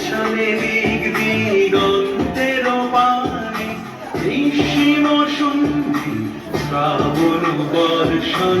চলে দিক সন্ধি শ্রাবণ বর্ষণ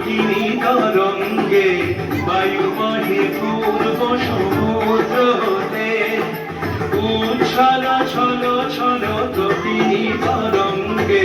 তটিনী তরঙ্গে বায়ু বহে পূর্ব সমুদ্র হতে উচ্ছল ছল ছল তটিনী তরঙ্গে